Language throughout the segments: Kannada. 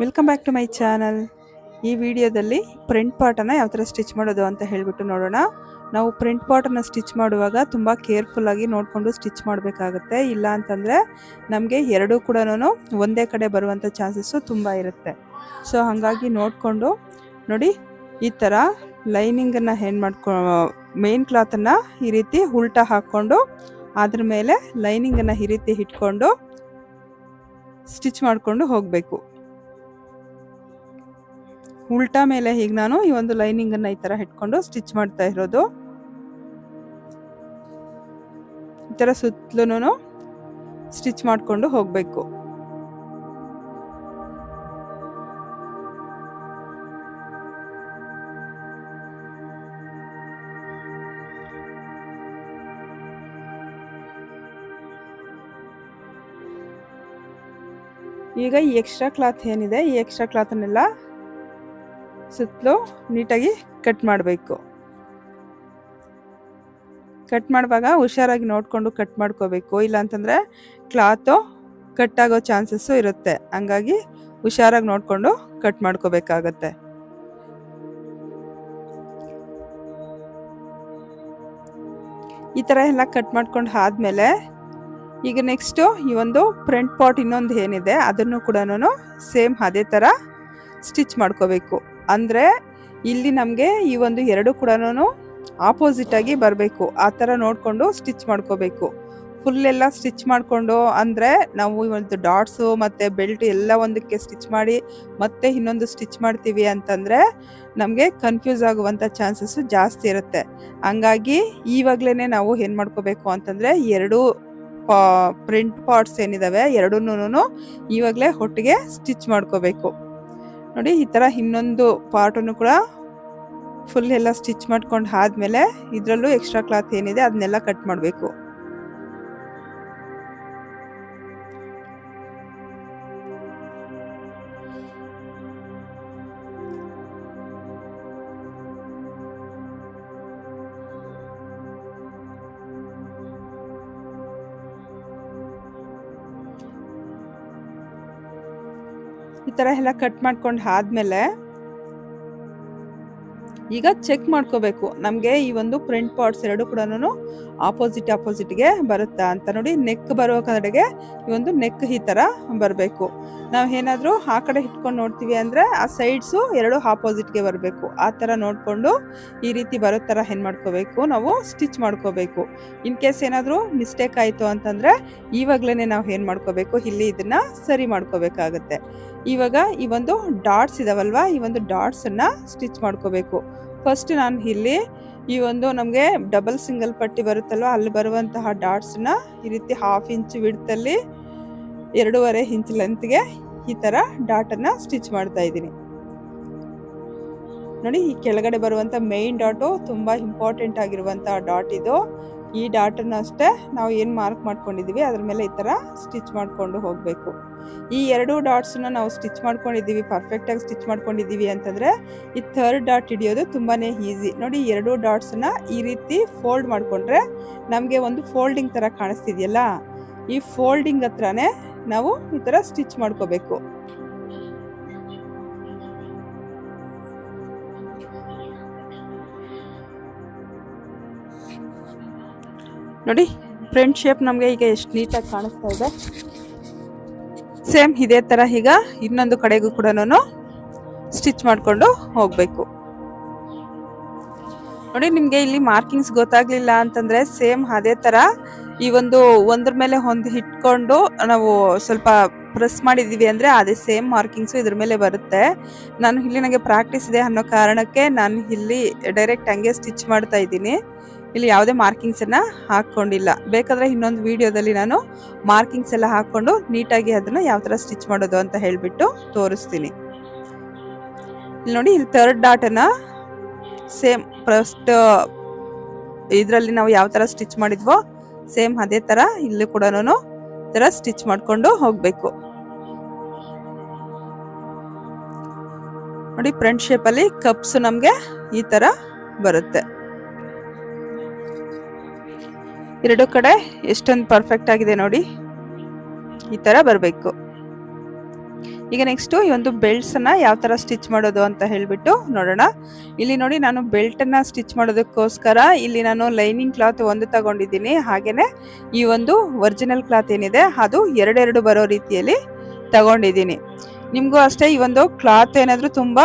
Welcome back to my channel ಈ ವಿಡಿಯೋದಲ್ಲಿ ಪ್ರಿಂಟ್ ಪಾಟನ್ನು ಯಾವ ಥರ ಸ್ಟಿಚ್ ಮಾಡೋದು ಅಂತ ಹೇಳಿಬಿಟ್ಟು ನೋಡೋಣ. ನಾವು ಪ್ರಿಂಟ್ ಪಾಟನ್ನು ಸ್ಟಿಚ್ ಮಾಡುವಾಗ ತುಂಬ ಕೇರ್ಫುಲ್ಲಾಗಿ ನೋಡಿಕೊಂಡು ಸ್ಟಿಚ್ ಮಾಡಬೇಕಾಗುತ್ತೆ. ಇಲ್ಲ ಅಂತಂದರೆ ನಮಗೆ ಎರಡೂ ಕೂಡ ಒಂದೇ ಕಡೆ ಬರುವಂಥ ಚಾನ್ಸಸ್ಸು ತುಂಬ ಇರುತ್ತೆ. ಸೊ ಹಾಗಾಗಿ ನೋಡಿಕೊಂಡು ನೋಡಿ, ಈ ಥರ ಲೈನಿಂಗನ್ನು ಏನು ಮಾಡ್ಕೊ ಮೇನ್ ಕ್ಲಾತನ್ನು ಈ ರೀತಿ ಉಲ್ಟ ಹಾಕ್ಕೊಂಡು ಅದ್ರ ಮೇಲೆ ಲೈನಿಂಗನ್ನು ಈ ರೀತಿ ಇಟ್ಕೊಂಡು ಸ್ಟಿಚ್ ಮಾಡಿಕೊಂಡು ಹೋಗಬೇಕು. ಉಲ್ಟಾ ಮೇಲೆ ಹೀಗೆ ನಾನು ಈ ಒಂದು ಲೈನಿಂಗ್ ಅನ್ನ ಈ ತರ ಇಟ್ಕೊಂಡು ಸ್ಟಿಚ್ ಮಾಡ್ತಾ ಇರೋದು. ಈ ತರ ಸುತ್ತಲೂ ಸ್ಟಿಚ್ ಮಾಡ್ಕೊಂಡು ಹೋಗ್ಬೇಕು. ಈಗ ಈ ಎಕ್ಸ್ಟ್ರಾ ಕ್ಲಾತ್ ಏನಿದೆ? ಈ ಎಕ್ಸ್ಟ್ರಾ ಕ್ಲಾತನ್ನೆಲ್ಲ ಸುತ್ತಲೂ ನೀಟಾಗಿ ಕಟ್ ಮಾಡಬೇಕು. ಕಟ್ ಮಾಡುವಾಗ ಹುಷಾರಾಗಿ ನೋಡಿಕೊಂಡು ಕಟ್ ಮಾಡ್ಕೋಬೇಕು. ಇಲ್ಲಾಂತಂದರೆ ಕ್ಲಾತು ಕಟ್ ಆಗೋ ಚಾನ್ಸಸ್ಸು ಇರುತ್ತೆ. ಹಂಗಾಗಿ ಹುಷಾರಾಗಿ ನೋಡಿಕೊಂಡು ಕಟ್ ಮಾಡ್ಕೋಬೇಕಾಗತ್ತೆ. ಈ ಥರ ಎಲ್ಲ ಕಟ್ ಮಾಡ್ಕೊಂಡು ಆದಮೇಲೆ ಈಗ ನೆಕ್ಸ್ಟು ಈ ಒಂದು ಫ್ರಂಟ್ ಪಾಟ್ ಇನ್ನೊಂದು ಏನಿದೆ ಅದನ್ನು ಕೂಡ ಸೇಮ್ ಅದೇ ಥರ ಸ್ಟಿಚ್ ಮಾಡ್ಕೋಬೇಕು. ಅಂದರೆ ಇಲ್ಲಿ ನಮಗೆ ಈ ಒಂದು ಎರಡು ಕೂಡ ಆಪೋಸಿಟ್ ಆಗಿ ಬರಬೇಕು. ಆ ಥರ ನೋಡಿಕೊಂಡು ಸ್ಟಿಚ್ ಮಾಡ್ಕೋಬೇಕು. ಫುಲ್ ಎಲ್ಲ ಸ್ಟಿಚ್ ಮಾಡಿಕೊಂಡು ಅಂದರೆ ನಾವು ಒಂದು ಡಾಟ್ಸು ಮತ್ತು ಬೆಲ್ಟ್ ಎಲ್ಲ ಒಂದಕ್ಕೆ ಸ್ಟಿಚ್ ಮಾಡಿ ಮತ್ತೆ ಇನ್ನೊಂದು ಸ್ಟಿಚ್ ಮಾಡ್ತೀವಿ ಅಂತಂದರೆ ನಮಗೆ ಕನ್ಫ್ಯೂಸ್ ಆಗುವಂಥ ಚಾನ್ಸಸ್ಸು ಜಾಸ್ತಿ ಇರುತ್ತೆ. ಹಂಗಾಗಿ ಈವಾಗಲೇ ನಾವು ಏನು ಮಾಡ್ಕೋಬೇಕು ಅಂತಂದರೆ ಎರಡು ಪ್ರಿಂಟ್ ಪಾರ್ಟ್ಸ್ ಏನಿದ್ದಾವೆ ಎರಡನ್ನೂ ಇವಾಗಲೇ ಒಟ್ಟಿಗೆ ಸ್ಟಿಚ್ ಮಾಡ್ಕೋಬೇಕು. ನೋಡಿ, ಈ ಥರ ಇನ್ನೊಂದು ಪಾರ್ಟನ್ನು ಕೂಡ ಫುಲ್ ಎಲ್ಲ ಸ್ಟಿಚ್ ಮಾಡ್ಕೊಂಡು ಆದಮೇಲೆ ಇದರಲ್ಲೂ ಎಕ್ಸ್ಟ್ರಾ ಕ್ಲಾತ್ ಏನಿದೆ, ಅದನ್ನೆಲ್ಲ ಕಟ್ ಮಾಡಬೇಕು. ಈ ಥರ ಎಲ್ಲ ಕಟ್ ಮಾಡ್ಕೊಂಡು ಆದಮೇಲೆ ಈಗ ಚೆಕ್ ಮಾಡ್ಕೋಬೇಕು. ನಮಗೆ ಈ ಒಂದು ಫ್ರಂಟ್ ಪಾರ್ಟ್ಸ್ ಎರಡು ಕೂಡ ಆಪೋಸಿಟ್ ಆಪೋಸಿಟ್ಗೆ ಬರುತ್ತಾ ಅಂತ ನೋಡಿ ನೆಕ್ ಬರೋ ಕಡೆಗೆ ಈ ಒಂದು ನೆಕ್ ಈ ಥರ ಬರಬೇಕು. ನಾವು ಏನಾದರೂ ಆ ಕಡೆ ಇಟ್ಕೊಂಡು ನೋಡ್ತೀವಿ ಅಂದರೆ ಆ ಸೈಡ್ಸು ಎರಡು ಆಪೋಸಿಟ್ಗೆ ಬರಬೇಕು. ಆ ಥರ ನೋಡಿಕೊಂಡು ಈ ರೀತಿ ಬರೋ ಥರ ಏನು ಮಾಡ್ಕೋಬೇಕು? ನಾವು ಸ್ಟಿಚ್ ಮಾಡ್ಕೋಬೇಕು. ಇನ್ ಕೇಸ್ ಏನಾದರೂ ಮಿಸ್ಟೇಕ್ ಆಯಿತು ಅಂತಂದರೆ ಇವಾಗಲೇ ನಾವು ಏನು ಮಾಡ್ಕೋಬೇಕು? ಇಲ್ಲಿ ಇದನ್ನು ಸರಿ ಮಾಡ್ಕೋಬೇಕಾಗತ್ತೆ. ಇವಾಗ ಈ ಒಂದು ಡಾಟ್ಸ್ ಇದಾವಲ್ವಾ? ಈ ಒಂದು ಡಾಟ್ಸನ್ನು ಸ್ಟಿಚ್ ಮಾಡ್ಕೋಬೇಕು. ಫಸ್ಟ್ ನಾನು ಇಲ್ಲಿ ಈ ಒಂದು ನಮಗೆ ಡಬಲ್ ಸಿಂಗಲ್ ಪಟ್ಟಿ ಬರುತ್ತಲ್ವ, ಅಲ್ಲಿ ಬರುವಂತಹ ಡಾಟ್ಸ್ನ ಈ ರೀತಿ ಹಾಫ್ ಇಂಚ್ ವಿಡ್ತಲ್ಲಿ ಎರಡೂವರೆ ಇಂಚ್ ಲೆಂತ್ಗೆ ಈ ಥರ ಡಾಟನ್ನು ಸ್ಟಿಚ್ ಮಾಡ್ತಾ ಇದ್ದೀನಿ. ನೋಡಿ, ಈ ಕೆಳಗಡೆ ಬರುವಂಥ ಮೇಯ್ನ್ ಡಾಟು ತುಂಬ ಇಂಪಾರ್ಟೆಂಟ್ ಆಗಿರುವಂಥ ಡಾಟ್ ಇದು. ಈ ಡಾಟನ್ನು ಅಷ್ಟೇ ನಾವು ಏನು ಮಾರ್ಕ್ ಮಾಡ್ಕೊಂಡಿದ್ದೀವಿ, ಅದ್ರ ಮೇಲೆ ಈ ಥರ ಸ್ಟಿಚ್ ಮಾಡಿಕೊಂಡು ಹೋಗಬೇಕು. ಈ ಎರಡು ಡಾಟ್ಸನ್ನ ನಾವು ಸ್ಟಿಚ್ ಮಾಡ್ಕೊಂಡಿದ್ದೀವಿ ಪರ್ಫೆಕ್ಟಾಗಿ ಸ್ಟಿಚ್ ಮಾಡ್ಕೊಂಡಿದ್ದೀವಿ ಅಂತಂದರೆ ಈ ಥರ್ಡ್ ಡಾಟ್ ಹಿಡಿಯೋದು ತುಂಬಾ ಈಸಿ. ನೋಡಿ ಎರಡು ಡಾಟ್ಸನ್ನ ಈ ರೀತಿ ಫೋಲ್ಡ್ ಮಾಡಿಕೊಂಡ್ರೆ ನಮಗೆ ಒಂದು ಫೋಲ್ಡಿಂಗ್ ಥರ ಕಾಣಿಸ್ತಿದೆಯಲ್ಲ? ಈ ಫೋಲ್ಡಿಂಗ್ ಹತ್ರನೇ ನಾವು ಈ ಥರ ಸ್ಟಿಚ್ ಮಾಡ್ಕೋಬೇಕು. ನೋಡಿ ಫ್ರಂಟ್ ಶೇಪ್ ನಮಗೆ ಈಗ ಎಷ್ಟು ನೀಟಾಗಿ ಕಾಣಿಸ್ತಾ ಇದೆ. ಸೇಮ್ ಇದೇ ಥರ ಈಗ ಇನ್ನೊಂದು ಕಡೆಗೂ ಕೂಡ ಸ್ಟಿಚ್ ಮಾಡಿಕೊಂಡು ಹೋಗಬೇಕು. ನೋಡಿ, ನಿಮಗೆ ಇಲ್ಲಿ ಮಾರ್ಕಿಂಗ್ಸ್ ಗೊತ್ತಾಗ್ಲಿಲ್ಲ ಅಂತಂದ್ರೆ ಸೇಮ್ ಅದೇ ಥರ ಈ ಒಂದು ಒಂದ್ರ ಮೇಲೆ ಒಂದು ಇಟ್ಕೊಂಡು ನಾವು ಸ್ವಲ್ಪ ಪ್ರೆಸ್ ಮಾಡಿದ್ದೀವಿ ಅಂದರೆ ಅದೇ ಸೇಮ್ ಮಾರ್ಕಿಂಗ್ಸು ಇದ್ರ ಮೇಲೆ ಬರುತ್ತೆ. ನಾನು ಇಲ್ಲಿ ನನಗೆ ಪ್ರಾಕ್ಟೀಸ್ ಇದೆ ಅನ್ನೋ ಕಾರಣಕ್ಕೆ ನಾನು ಇಲ್ಲಿ ಡೈರೆಕ್ಟ್ ಹಂಗೆ ಸ್ಟಿಚ್ ಮಾಡ್ತಾ ಇದ್ದೀನಿ. ಇಲ್ಲಿ ಯಾವುದೇ ಮಾರ್ಕಿಂಗ್ಸ್ ಅನ್ನ ಹಾಕೊಂಡಿಲ್ಲ. ಬೇಕಾದ್ರೆ ಇನ್ನೊಂದು ವಿಡಿಯೋದಲ್ಲಿ ನಾನು ಮಾರ್ಕಿಂಗ್ಸ್ ಎಲ್ಲ ಹಾಕೊಂಡು ನೀಟಾಗಿ ಅದನ್ನ ಯಾವ ತರ ಸ್ಟಿಚ್ ಮಾಡೋದು ಅಂತ ಹೇಳ್ಬಿಟ್ಟು ತೋರಿಸ್ತೀನಿ. ಇಲ್ಲಿ ನೋಡಿ, ಇಲ್ಲಿ ಥರ್ಡ್ ಅನ್ನ ಸೇಮ್ ಫಸ್ಟ್ ಇದರಲ್ಲಿ ನಾವು ಯಾವ ತರ ಸ್ಟಿಚ್ ಮಾಡಿದ್ವೋ ಸೇಮ್ ಅದೇ ತರ ಇಲ್ಲಿ ಕೂಡ ತರ ಸ್ಟಿಚ್ ಮಾಡ್ಕೊಂಡು ಹೋಗ್ಬೇಕು. ನೋಡಿ ಫ್ರಂಟ್ ಶೇಪಲ್ಲಿ ಕಪ್ಸ್ ನಮಗೆ ಈ ತರ ಬರುತ್ತೆ. ಎರಡು ಕಡೆ ಎಷ್ಟೊಂದು ಪರ್ಫೆಕ್ಟ್ ಆಗಿದೆ ನೋಡಿ. ಈ ತರ ಬರಬೇಕು. ಈಗ ನೆಕ್ಸ್ಟು ಈ ಒಂದು ಬೆಲ್ಟ್ಸನ್ನು ಯಾವ ಥರ ಸ್ಟಿಚ್ ಮಾಡೋದು ಅಂತ ಹೇಳಿಬಿಟ್ಟು ನೋಡೋಣ. ಇಲ್ಲಿ ನೋಡಿ ನಾನು ಬೆಲ್ಟನ್ನು ಸ್ಟಿಚ್ ಮಾಡೋದಕ್ಕೋಸ್ಕರ ಇಲ್ಲಿ ನಾನು ಲೈನಿಂಗ್ ಕ್ಲಾತ್ ಒಂದು ತಗೊಂಡಿದ್ದೀನಿ. ಹಾಗೆಯೇ ಈ ಒಂದು ಒರಿಜಿನಲ್ ಕ್ಲಾತ್ ಏನಿದೆ, ಅದು ಎರಡೆರಡು ಬರೋ ರೀತಿಯಲ್ಲಿ ತಗೊಂಡಿದ್ದೀನಿ. ನಿಮಗೂ ಅಷ್ಟೇ, ಈ ಒಂದು ಕ್ಲಾತ್ ಏನಾದರೂ ತುಂಬ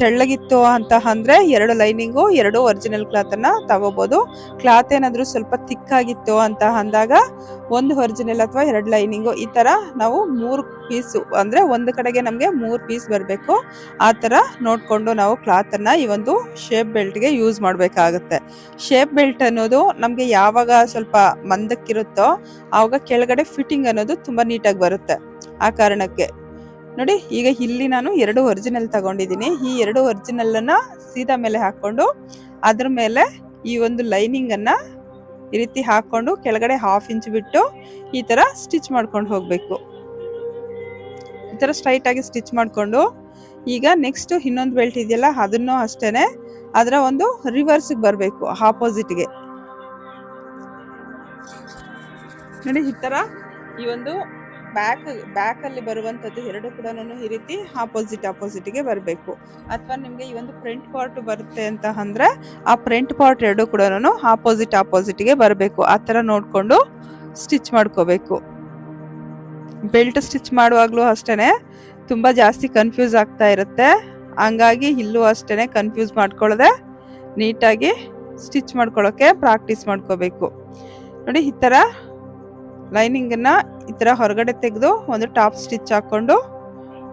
ತೆಳ್ಳಗಿತ್ತು ಅಂತ ಅಂದರೆ ಎರಡು ಲೈನಿಂಗು, ಎರಡು ಒರಿಜಿನಲ್ ಕ್ಲಾತನ್ನು ತಗೋಬೋದು. ಕ್ಲಾತ್ ಏನಾದರೂ ಸ್ವಲ್ಪ ತಿಕ್ಕಾಗಿತ್ತು ಅಂತ ಅಂದಾಗ ಒಂದು ಒರಿಜಿನಲ್ ಅಥವಾ ಎರಡು ಲೈನಿಂಗು, ಈ ಥರ ನಾವು ಮೂರು ಪೀಸು, ಅಂದರೆ ಒಂದು ಕಡೆಗೆ ನಮಗೆ ಮೂರು ಪೀಸ್ ಬರಬೇಕು. ಆ ಥರ ನೋಡಿಕೊಂಡು ನಾವು ಕ್ಲಾತನ್ನು ಈ ಒಂದು ಶೇಪ್ ಬೆಲ್ಟ್ಗೆ ಯೂಸ್ ಮಾಡಬೇಕಾಗುತ್ತೆ. ಶೇಪ್ ಬೆಲ್ಟ್ ಅನ್ನೋದು ನಮಗೆ ಯಾವಾಗ ಸ್ವಲ್ಪ ಮಂದಕ್ಕಿರುತ್ತೋ, ಆವಾಗ ಕೆಳಗಡೆ ಫಿಟ್ಟಿಂಗ್ ಅನ್ನೋದು ತುಂಬ ನೀಟಾಗಿ ಬರುತ್ತೆ. ಆ ಕಾರಣಕ್ಕೆ. ನೋಡಿ, ಈಗ ಇಲ್ಲಿ ನಾನು ಎರಡು ಒರಿಜಿನಲ್ ತಗೊಂಡಿದ್ದೀನಿ. ಈ ಎರಡು ಒರಿಜಿನಲ್ಲನ್ನು ಸೀದಾ ಮೇಲೆ ಹಾಕ್ಕೊಂಡು ಅದ್ರ ಮೇಲೆ ಈ ಒಂದು ಲೈನಿಂಗನ್ನು ಈ ರೀತಿ ಹಾಕ್ಕೊಂಡು ಕೆಳಗಡೆ ಹಾಫ್ ಇಂಚ್ ಬಿಟ್ಟು ಈ ಥರ ಸ್ಟಿಚ್ ಮಾಡ್ಕೊಂಡು ಹೋಗಬೇಕು. ಈ ಥರ ಸ್ಟ್ರೈಟಾಗಿ ಸ್ಟಿಚ್ ಮಾಡಿಕೊಂಡು ಈಗ ನೆಕ್ಸ್ಟ್ ಇನ್ನೊಂದು ಬೆಲ್ಟ್ ಇದೆಯಲ್ಲ ಅದನ್ನು ಅಷ್ಟೇ ಅದರ ಒಂದು ರಿವರ್ಸಿಗೆ ಬರಬೇಕು ಆಪೋಸಿಟ್ಗೆ ನೋಡಿ, ಈ ಥರ ಈ ಒಂದು ಬ್ಯಾಕ್ ಬ್ಯಾಕಲ್ಲಿ ಬರುವಂಥದ್ದು ಎರಡು ಕೂಡ ಈ ರೀತಿ ಆಪೋಸಿಟ್ ಆಪೋಸಿಟ್ಗೆ ಬರಬೇಕು. ಅಥವಾ ನಿಮಗೆ ಈ ಒಂದು ಫ್ರಂಟ್ ಪಾರ್ಟ್ ಬರುತ್ತೆ ಅಂತ ಅಂದರೆ ಆ ಫ್ರಂಟ್ ಪಾರ್ಟ್ ಎರಡು ಕೂಡ ಆಪೋಸಿಟ್ ಆಪೋಸಿಟ್ಗೆ ಬರಬೇಕು. ಆ ಥರ ನೋಡಿಕೊಂಡು ಸ್ಟಿಚ್ ಮಾಡ್ಕೋಬೇಕು. ಬೆಲ್ಟ್ ಸ್ಟಿಚ್ ಮಾಡುವಾಗಲೂ ಅಷ್ಟೇ ತುಂಬ ಜಾಸ್ತಿ ಕನ್ಫ್ಯೂಸ್ ಆಗ್ತಾ ಇರುತ್ತೆ. ಹಂಗಾಗಿ ಇಲ್ಲೂ ಅಷ್ಟೇ ಕನ್ಫ್ಯೂಸ್ ಮಾಡ್ಕೊಳ್ಳದೆ ನೀಟಾಗಿ ಸ್ಟಿಚ್ ಮಾಡ್ಕೊಳ್ಳೋಕ್ಕೆ ಪ್ರಾಕ್ಟೀಸ್ ಮಾಡ್ಕೋಬೇಕು. ನೋಡಿ ಈ ಥರ ಲೈನಿಂಗನ್ನು ಈ ಥರ ಹೊರಗಡೆ ತೆಗೆದು ಒಂದು ಟಾಪ್ ಸ್ಟಿಚ್ ಹಾಕ್ಕೊಂಡು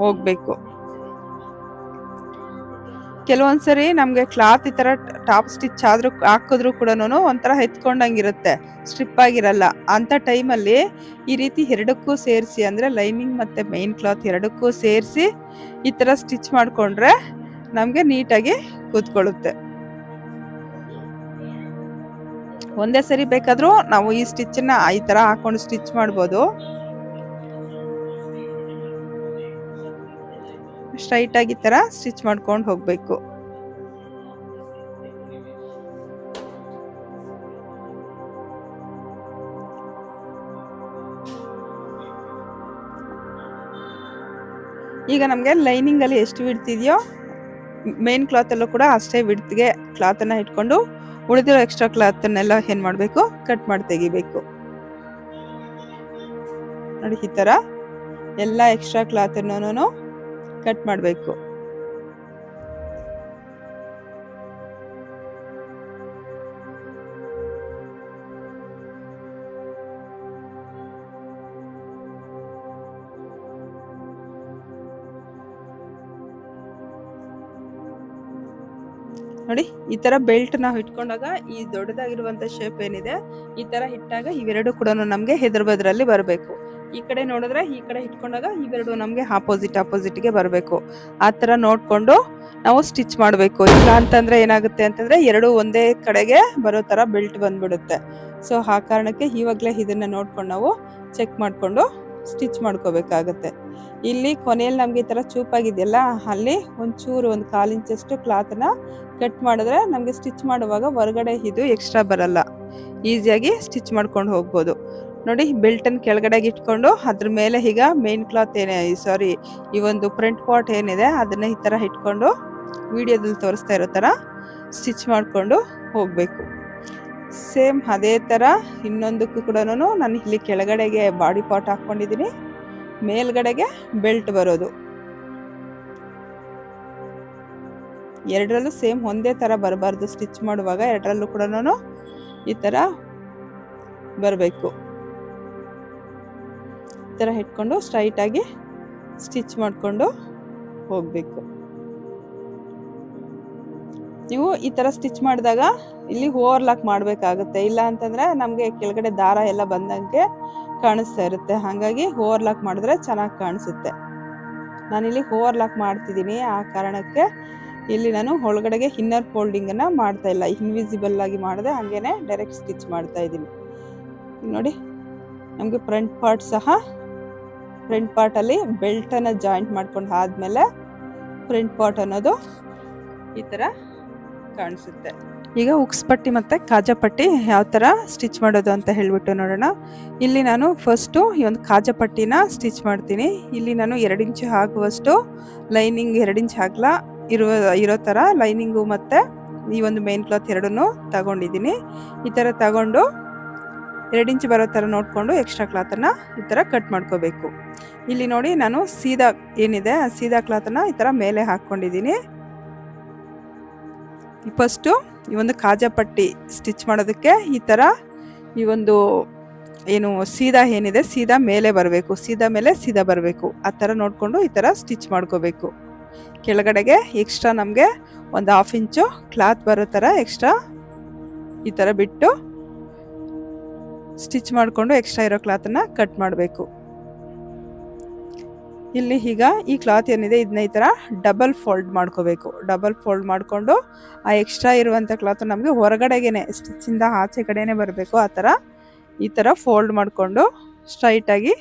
ಹೋಗಬೇಕು. ಕೆಲವೊಂದ್ಸರಿ ನಮಗೆ ಕ್ಲಾತ್ ಈ ಥರ ಟಾಪ್ ಸ್ಟಿಚ್ ಆದ್ರೂ ಹಾಕಿದ್ರು ಕೂಡ ಒಂಥರ ಎತ್ಕೊಂಡಂಗಿರುತ್ತೆ ಸ್ಟ್ರಿಪ್ ಆಗಿರಲ್ಲ. ಅಂಥ ಟೈಮಲ್ಲಿ ಈ ರೀತಿ ಎರಡಕ್ಕೂ ಸೇರಿಸಿ ಅಂದರೆ ಲೈನಿಂಗ್ ಮತ್ತು ಮೈನ್ ಕ್ಲಾತ್ ಎರಡಕ್ಕೂ ಸೇರಿಸಿ ಈ ಥರ ಸ್ಟಿಚ್ ಮಾಡಿಕೊಂಡ್ರೆ ನಮಗೆ ನೀಟಾಗಿ ಕೂತ್ಕೊಳ್ಳುತ್ತೆ. ಒಂದೇ ಸರಿ ಬೇಕಾದರೂ ನಾವು ಈ ಸ್ಟಿಚ್ಚನ್ನು ಈ ಥರ ಹಾಕೊಂಡು ಸ್ಟಿಚ್ ಮಾಡ್ಬೋದು. ಸ್ಟ್ರೈಟಾಗಿ ಈ ಥರ ಸ್ಟಿಚ್ ಮಾಡ್ಕೊಂಡು ಹೋಗಬೇಕು. ಈಗ ನಮಗೆ ಲೈನಿಂಗಲ್ಲಿ ಎಷ್ಟು ಬಿಡ್ತಿದೆಯೋ ಮೇನ್ ಕ್ಲಾತಲ್ಲೂ ಕೂಡ ಅಷ್ಟೇ ಬಿಡ್ತಿಗೆ ಕ್ಲಾತನ್ನು ಇಟ್ಕೊಂಡು ಉಳಿದಿರೋ ಎಕ್ಸ್ಟ್ರಾ ಕ್ಲಾತನ್ನೆಲ್ಲ ಏನು ಮಾಡಬೇಕು? ಕಟ್ ಮಾಡಿ ತೆಗಿಬೇಕು. ನೋಡಿ ಈ ಥರ ಎಲ್ಲ ಎಕ್ಸ್ಟ್ರಾ ಕ್ಲಾತನ್ನು ಕಟ್ ಮಾಡಬೇಕು. ನೋಡಿ, ಈ ತರ ಬೆಲ್ಟ್ ನಾವು ಇಟ್ಕೊಂಡಾಗ ಈ ದೊಡ್ಡದಾಗಿರುವಂತ ಶೇಪ್ ಏನಿದೆ, ಈ ತರ ಇಟ್ಟಾಗ ಇವೆರಡು ಕೂಡ ನಮ್ಗೆ ಹೆದರ್ಬದ್ರಲ್ಲಿ ಬರಬೇಕು. ಈ ಕಡೆ ನೋಡಿದ್ರೆ ಈ ಕಡೆ ಇಟ್ಕೊಂಡಾಗ ಇವೆರಡು ನಮ್ಗೆ ಆಪೋಸಿಟ್ ಆಪೋಸಿಟ್ಗೆ ಬರಬೇಕು. ಆ ತರ ನೋಡ್ಕೊಂಡು ನಾವು ಸ್ಟಿಚ್ ಮಾಡಬೇಕು. ಇಲ್ಲ ಅಂತಂದ್ರೆ ಏನಾಗುತ್ತೆ ಅಂತಂದ್ರೆ ಎರಡು ಒಂದೇ ಕಡೆಗೆ ಬರೋ ತರ ಬೆಲ್ಟ್ ಬಂದ್ಬಿಡುತ್ತೆ. ಸೊ ಆ ಕಾರಣಕ್ಕೆ ಇವಾಗಲೇ ಇದನ್ನ ನೋಡ್ಕೊಂಡು ನಾವು ಚೆಕ್ ಮಾಡಿಕೊಂಡು ಸ್ಟಿಚ್ ಮಾಡ್ಕೋಬೇಕಾಗತ್ತೆ. ಇಲ್ಲಿ ಕೊನೆಯಲ್ಲಿ ನಮ್ಗೆ ಈ ತರ ಚೂಪಾಗಿದೆಯಲ್ಲ, ಅಲ್ಲಿ ಒಂಚೂರು, ಒಂದು ಕಾಲು ಇಂಚಷ್ಟು ಕ್ಲಾತ್ನ ಕಟ್ ಮಾಡಿದ್ರೆ ನಮಗೆ ಸ್ಟಿಚ್ ಮಾಡುವಾಗ ಹೊರಗಡೆ ಇದು ಎಕ್ಸ್ಟ್ರಾ ಬರಲ್ಲ. ಈಸಿಯಾಗಿ ಸ್ಟಿಚ್ ಮಾಡ್ಕೊಂಡು ಹೋಗ್ಬೋದು. ನೋಡಿ ಬೆಲ್ಟನ್ನು ಕೆಳಗಡೆಗೆ ಇಟ್ಕೊಂಡು ಅದ್ರ ಮೇಲೆ ಈಗ ಮೇನ್ ಕ್ಲಾತ್ ಏನೇ ಸಾರಿ ಈ ಒಂದು ಫ್ರಂಟ್ ಪಾರ್ಟ್ ಏನಿದೆ ಅದನ್ನ ಈ ಥರ ಇಟ್ಕೊಂಡು ವಿಡಿಯೋದಲ್ಲಿ ತೋರಿಸ್ತಾ ಇರೋ ಥರ ಸ್ಟಿಚ್ ಮಾಡಿಕೊಂಡು ಹೋಗಬೇಕು. ಸೇಮ್ ಅದೇ ಥರ ಇನ್ನೊಂದಕ್ಕೂ ಕೂಡ ನಾನು ಇಲ್ಲಿ ಕೆಳಗಡೆಗೆ ಬಾಡಿ ಪಾರ್ಟ್ ಹಾಕ್ಕೊಂಡಿದ್ದೀನಿ. ಮೇಲ್ಗಡೆಗೆ ಬೆಲ್ಟ್ ಬರೋದು. ಎರಡರಲ್ಲೂ ಸೇಮ್ ಒಂದೇ ಥರ ಬರಬಾರ್ದು. ಸ್ಟಿಚ್ ಮಾಡುವಾಗ ಎರಡರಲ್ಲೂ ಕೂಡ ಈ ಥರ ಬರಬೇಕು. ಈ ಥರ ಇಟ್ಕೊಂಡು ಸ್ಟ್ರೈಟಾಗಿ ಸ್ಟಿಚ್ ಮಾಡಿಕೊಂಡು ಹೋಗಬೇಕು. ನೀವು ಈ ಥರ ಸ್ಟಿಚ್ ಮಾಡಿದಾಗ ಇಲ್ಲಿ ಓವರ್ಲಾಕ್ ಮಾಡಬೇಕಾಗುತ್ತೆ. ಇಲ್ಲ ಅಂತಂದರೆ ನಮಗೆ ಕೆಳಗಡೆ ದಾರ ಎಲ್ಲ ಬಂದಂಗೆ ಕಾಣಿಸ್ತಾ ಇರುತ್ತೆ. ಹಾಗಾಗಿ ಓವರ್ಲಾಕ್ ಮಾಡಿದ್ರೆ ಚೆನ್ನಾಗಿ ಕಾಣಿಸುತ್ತೆ. ನಾನಿಲ್ಲಿ ಓವರ್ಲಾಕ್ ಮಾಡ್ತಿದ್ದೀನಿ ಆ ಕಾರಣಕ್ಕೆ ಇಲ್ಲಿ ನಾನು ಒಳಗಡೆಗೆ ಇನ್ನರ್ ಫೋಲ್ಡಿಂಗನ್ನು ಮಾಡ್ತಾ ಇಲ್ಲ. ಇನ್ವಿಸಿಬಲ್ ಆಗಿ ಮಾಡಿದೆ, ಹಾಗೇನೆ ಡೈರೆಕ್ಟ್ ಸ್ಟಿಚ್ ಮಾಡ್ತಾ ಇದ್ದೀನಿ. ನೋಡಿ, ನಮಗೆ ಫ್ರಂಟ್ ಪಾರ್ಟ್ ಸಹ ಫ್ರಂಟ್ ಪಾರ್ಟಲ್ಲಿ ಬೆಲ್ಟನ್ನು ಜಾಯಿಂಟ್ ಮಾಡ್ಕೊಂಡು ಆದಮೇಲೆ ಫ್ರಂಟ್ ಪಾರ್ಟ್ ಅನ್ನೋದು ಈ ಥರ ಕಾಣಿಸುತ್ತೆ. ಈಗ ಉಕ್ಸ್ ಪಟ್ಟಿ ಮತ್ತು ಕಾಜಾ ಪಟ್ಟಿ ಯಾವ ಥರ ಸ್ಟಿಚ್ ಮಾಡೋದು ಅಂತ ಹೇಳಿಬಿಟ್ಟು ನೋಡೋಣ. ಇಲ್ಲಿ ನಾನು ಫಸ್ಟು ಈ ಒಂದು ಕಾಜಾ ಪಟ್ಟಿನ ಸ್ಟಿಚ್ ಮಾಡ್ತೀನಿ. ಇಲ್ಲಿ ನಾನು ಎರಡು ಇಂಚು ಹಾಕುವಷ್ಟು ಲೈನಿಂಗ್ ಎರಡು ಇಂಚ್ ಅಗಲ ಇರುವ, ಇರೋ ಥರ ಲೈನಿಂಗು ಮತ್ತು ಈ ಒಂದು ಮೇನ್ ಕ್ಲಾತ್ ಎರಡೂ ತಗೊಂಡಿದ್ದೀನಿ. ಈ ಥರ ತಗೊಂಡು ಎರಡು ಇಂಚ್ ಬರೋ ಥರ ನೋಡಿಕೊಂಡು ಎಕ್ಸ್ಟ್ರಾ ಕ್ಲಾತನ್ನು ಈ ಥರ ಕಟ್ ಮಾಡ್ಕೋಬೇಕು. ಇಲ್ಲಿ ನೋಡಿ ನಾನು ಸೀದಾ ಏನಿದೆ, ಆ ಸೀದಾ ಕ್ಲಾತನ್ನು ಈ ಥರ ಮೇಲೆ ಹಾಕ್ಕೊಂಡಿದ್ದೀನಿ. ಫಸ್ಟು ಈ ಒಂದು ಕಾಜಾಪಟ್ಟಿ ಸ್ಟಿಚ್ ಮಾಡೋದಕ್ಕೆ ಈ ಥರ ಈ ಒಂದು ಏನು ಸೀದಾ ಏನಿದೆ, ಸೀದಾ ಮೇಲೆ ಬರಬೇಕು, ಸೀದಾ ಮೇಲೆ ಸೀದಾ ಬರಬೇಕು. ಆ ಥರ ನೋಡಿಕೊಂಡು ಈ ಥರ ಸ್ಟಿಚ್ ಮಾಡ್ಕೋಬೇಕು. ಕೆಳಗಡೆಗೆ ಎಕ್ಸ್ಟ್ರಾ ನಮಗೆ ಒಂದು ಹಾಫ್ ಇಂಚು ಕ್ಲಾತ್ ಬರೋ ಥರ ಎಕ್ಸ್ಟ್ರಾ ಈ ಥರ ಬಿಟ್ಟು ಸ್ಟಿಚ್ ಮಾಡಿಕೊಂಡು ಎಕ್ಸ್ಟ್ರಾ ಇರೋ ಕ್ಲಾತನ್ನು ಕಟ್ ಮಾಡಬೇಕು. ಇಲ್ಲಿ ಈಗ ಈ ಕ್ಲಾತ್ ಏನಿದೆ ಇದನ್ನ ಈ ಥರ ಡಬಲ್ ಫೋಲ್ಡ್ ಮಾಡ್ಕೋಬೇಕು. ಡಬಲ್ ಫೋಲ್ಡ್ ಮಾಡಿಕೊಂಡು ಆ ಎಕ್ಸ್ಟ್ರಾ ಇರುವಂಥ ಕ್ಲಾತು ನಮಗೆ ಹೊರಗಡೆಗೇನೆ ಸ್ಟಿಚಿಂದ ಆಚೆ ಕಡೆಯೇ ಬರಬೇಕು. ಆ ಥರ ಈ ಥರ ಫೋಲ್ಡ್ ಮಾಡಿಕೊಂಡು ಸ್ಟ್ರೈಟಾಗಿ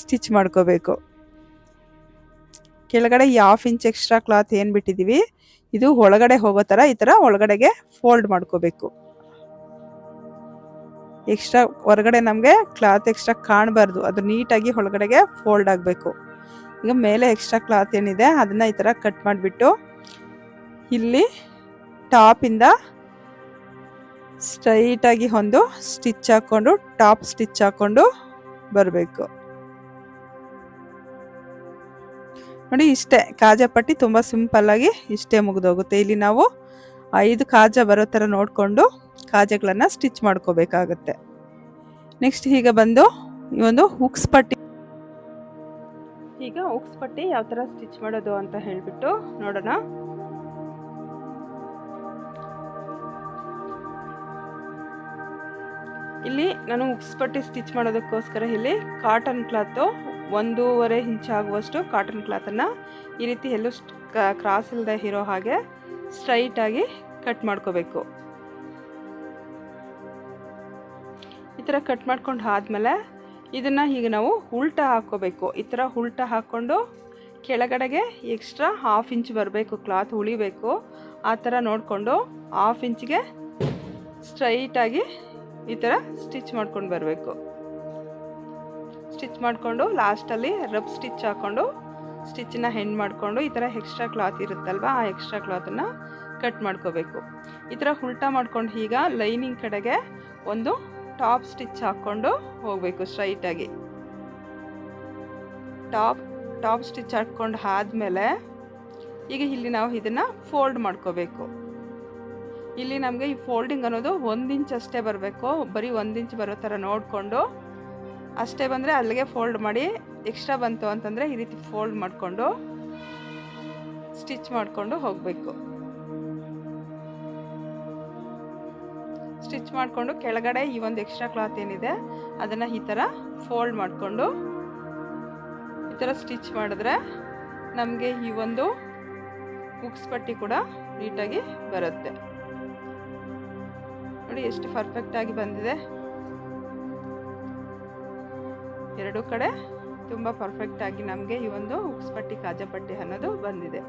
ಸ್ಟಿಚ್ ಮಾಡ್ಕೋಬೇಕು. ಕೆಳಗಡೆ ಈ ಹಾಫ್ ಇಂಚ್ ಎಕ್ಸ್ಟ್ರಾ ಕ್ಲಾತ್ ಏನು ಬಿಟ್ಟಿದ್ದೀವಿ ಇದು ಒಳಗಡೆ ಹೋಗೋ ಥರ ಈ ಥರ ಒಳಗಡೆಗೆ ಫೋಲ್ಡ್ ಮಾಡ್ಕೋಬೇಕು. ಎಕ್ಸ್ಟ್ರಾ ಹೊರಗಡೆ ನಮಗೆ ಕ್ಲಾತ್ ಎಕ್ಸ್ಟ್ರಾ ಕಾಣಬಾರ್ದು, ಅದು ನೀಟಾಗಿ ಒಳಗಡೆಗೆ ಫೋಲ್ಡ್ ಆಗಬೇಕು. ಈಗ ಮೇಲೆ ಎಕ್ಸ್ಟ್ರಾ ಕ್ಲಾತ್ ಏನಿದೆ, ಅದನ್ನು ಈ ಥರ ಕಟ್ ಮಾಡಿಬಿಟ್ಟು, ಇಲ್ಲಿ ಟಾಪಿಂದ ಸ್ಟ್ರೈಟಾಗಿ ಒಂದು ಸ್ಟಿಚ್ ಹಾಕ್ಕೊಂಡು ಟಾಪ್ ಸ್ಟಿಚ್ ಹಾಕ್ಕೊಂಡು ಬರಬೇಕು. ನೋಡಿ ಇಷ್ಟೇ, ಕಾಜಾ ಪಟ್ಟಿ ತುಂಬ ಸಿಂಪಲ್ಲಾಗಿ ಇಷ್ಟೇ ಮುಗಿದೋಗುತ್ತೆ. ಇಲ್ಲಿ ನಾವು ಐದು ಕಾಜಾ ಬರೋ ಥರ ನೋಡಿಕೊಂಡು ಕಾಜಗಳನ್ನು ಸ್ಟಿಚ್ ಮಾಡ್ಕೋಬೇಕಾಗತ್ತೆ. ನೆಕ್ಸ್ಟ್ ಈಗ ಬಂದು ಈ ಒಂದು ಹುಕ್ಸ್ ಪಟ್ಟಿ. ಈಗ ಹುಕ್ಸ್ ಪಟ್ಟಿ ಯಾವ ಥರ ಸ್ಟಿಚ್ ಮಾಡೋದು ಅಂತ ಹೇಳಿಬಿಟ್ಟು ನೋಡೋಣ. ಇಲ್ಲಿ ನಾನು ಉಕ್ಸ್ ಪಟ್ಟಿ ಸ್ಟಿಚ್ ಮಾಡೋದಕ್ಕೋಸ್ಕರ ಇಲ್ಲಿ ಕಾಟನ್ ಕ್ಲಾತು ಒಂದೂವರೆ ಇಂಚ್ ಆಗುವಷ್ಟು ಕಾಟನ್ ಕ್ಲಾತನ್ನು ಈ ರೀತಿ ಎಲ್ಲೂ ಕ್ರಾಸ್ ಇಲ್ಲದೆ ಇರೋ ಹಾಗೆ ಸ್ಟ್ರೈಟಾಗಿ ಕಟ್ ಮಾಡ್ಕೋಬೇಕು. ಈ ಥರ ಕಟ್ ಮಾಡ್ಕೊಂಡು ಆದಮೇಲೆ ಇದನ್ನು ಈಗ ನಾವು ಉಲ್ಟಾ ಹಾಕ್ಕೋಬೇಕು. ಈ ಥರ ಉಲ್ಟಾ ಹಾಕ್ಕೊಂಡು ಕೆಳಗಡೆಗೆ ಎಕ್ಸ್ಟ್ರಾ ಹಾಫ್ ಇಂಚ್ ಬರಬೇಕು ಕ್ಲಾತ್ ಉಳಿಬೇಕು. ಆ ಥರ ನೋಡಿಕೊಂಡು ಹಾಫ್ ಇಂಚ್ಗೆ ಸ್ಟ್ರೈಟಾಗಿ ಈ ಥರ ಸ್ಟಿಚ್ ಮಾಡ್ಕೊಂಡು ಬರಬೇಕು. ಸ್ಟಿಚ್ ಮಾಡಿಕೊಂಡು ಲಾಸ್ಟಲ್ಲಿ ರಬ್ ಸ್ಟಿಚ್ ಹಾಕ್ಕೊಂಡು ಸ್ಟಿಚ್ಚನ್ನ ಹೆಂಡ್ ಮಾಡಿಕೊಂಡು ಈ ಥರ ಎಕ್ಸ್ಟ್ರಾ ಕ್ಲಾತ್ ಇರುತ್ತಲ್ವ ಆ ಎಕ್ಸ್ಟ್ರಾ ಕ್ಲಾತನ್ನು ಕಟ್ ಮಾಡ್ಕೋಬೇಕು. ಈ ಥರ ಉಲ್ಟಾ ಮಾಡ್ಕೊಂಡು ಈಗ ಲೈನಿಂಗ್ ಕಡೆಗೆ ಒಂದು ಟಾಪ್ ಸ್ಟಿಚ್ ಹಾಕ್ಕೊಂಡು ಹೋಗಬೇಕು ಸ್ಟ್ರೈಟಾಗಿ. ಟಾಪ್ ಟಾಪ್ ಸ್ಟಿಚ್ ಹಾಕ್ಕೊಂಡು ಆದಮೇಲೆ ಈಗ ಇಲ್ಲಿ ನಾವು ಇದನ್ನು ಫೋಲ್ಡ್ ಮಾಡ್ಕೋಬೇಕು. ಇಲ್ಲಿ ನಮಗೆ ಈ ಫೋಲ್ಡಿಂಗ್ ಅನ್ನೋದು ಒಂದು ಇಂಚ್ ಅಷ್ಟೇ ಬರಬೇಕು. ಬರೀ ಒಂದು ಇಂಚ್ ಬರೋ ಥರ ನೋಡಿಕೊಂಡು ಅಷ್ಟೇ ಬಂದರೆ ಅಲ್ಲಿಗೆ ಫೋಲ್ಡ್ ಮಾಡಿ ಎಕ್ಸ್ಟ್ರಾ ಬಂತು ಅಂತಂದರೆ ಈ ರೀತಿ ಫೋಲ್ಡ್ ಮಾಡಿಕೊಂಡು ಸ್ಟಿಚ್ ಮಾಡಿಕೊಂಡು ಹೋಗಬೇಕು. ಸ್ಟಿಚ್ ಮಾಡಿಕೊಂಡು ಕೆಳಗಡೆ ಈ ಒಂದು ಎಕ್ಸ್ಟ್ರಾ ಕ್ಲಾತ್ ಏನಿದೆ, ಅದನ್ನು ಈ ಥರ ಫೋಲ್ಡ್ ಮಾಡಿಕೊಂಡು ಈ ಥರ ಸ್ಟಿಚ್ ಮಾಡಿದ್ರೆ ನಮಗೆ ಈ ಒಂದು ಬುಕ್ಸ್ ಪಟ್ಟಿ ಕೂಡ ನೀಟಾಗಿ ಬರುತ್ತೆ. ನೋಡಿ ಎಷ್ಟು ಪರ್ಫೆಕ್ಟಾಗಿ ಬಂದಿದೆ. ಎರಡೂ ಕಡೆ ತುಂಬ ಪರ್ಫೆಕ್ಟಾಗಿ ನಮಗೆ ಈ ಒಂದು ಉಕ್ಸ್ಪಟ್ಟಿ ಕಾಜಾ ಪಟ್ಟಿ ಅನ್ನೋದು ಬಂದಿದೆ.